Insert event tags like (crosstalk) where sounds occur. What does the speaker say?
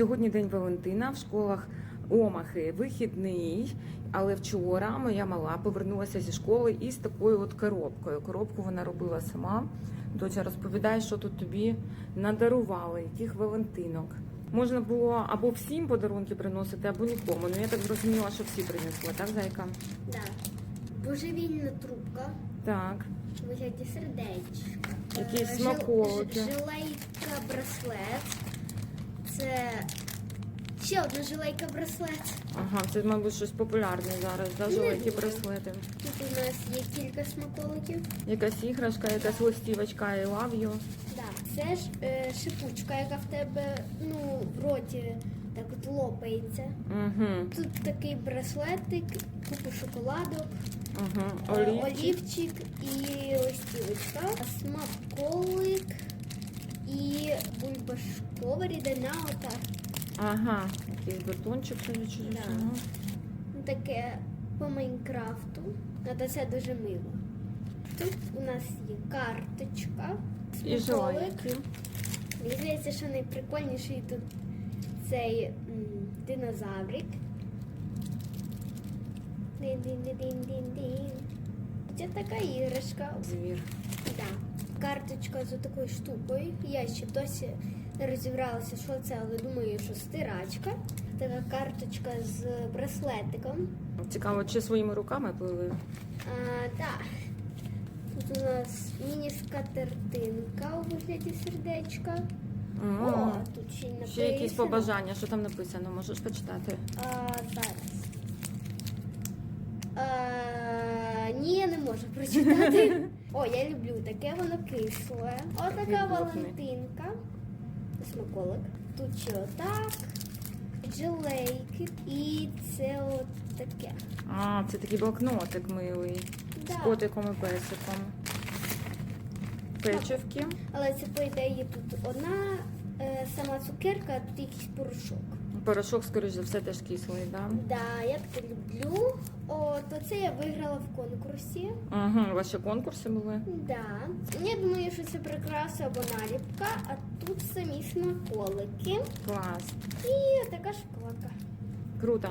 Сьогодні день Валентина в школах Омахи вихідний. Але вчора моя мала повернулася зі школи із такою от коробкою. Коробку вона робила сама. Доча розповідає, що тут тобі надарували, яких Валентинок. Можна було або всім подарунки приносити, або нікому. Ну я так зрозуміла, що всі принесли, так, зайка? Да. Божевільна трубка. Так. вигляді сердечка. Якісь Е, смаколики. ж- браслет. Це ще одна жилейка браслет. Ага, це, мабуть, щось популярне зараз, да, жилеті браслети. Тут у нас є кілька смаколиків. Якась іграшка, якась листівочка love you. Це ж е, шипучка, яка в тебе ну, в роті так от лопається. Угу. Тут такий браслетик, купа шоколадок, Угу. е, Олівчик. олівчик і листівочка, смаколик і бульбашкова рідина ота. Ага, якийсь батончик чи чи- Да. ага. Ну, Таке по Майнкрафту. Ну, то це дуже мило. Тут у нас є карточка. І смаколик. Мені здається, що найприкольніший тут цей м, динозаврик. Дин-дин-дин-дин-дин. Це така іграшка. Звір. Да. Карточка з такою штукою. Я ще досі не розібралася, що це, але думаю, що стирачка. Така карточка з браслетиком. Цікаво, чи своїми руками плили? Так. Тут у нас міні-скатертинка у вигляді сердечка. О, О, тут ще й написано. ще якісь побажання, що там написано, можеш почитати. А, зараз. А, ні, я не можу прочитати. (laughs) О, я люблю таке, воно кисле. О, така Валентинка. Смаколик. Тут ще отак. Джилейки. І це от таке. А, це такий блокнотик милий. Да. З котиком і песиком. Печивки. Але це, по ідеї, тут одна е, сама цукерка, а тут якийсь порошок. Порошок, скоріш за все, теж кислий, да? Да, я таке люблю. О, то це я виграла в конкурсі. Угу. У вас ще конкурси були? Да. Я думаю, що це прикраса або наліпка, а тут самі смаколики. Клас. І така шоколадка. Круто.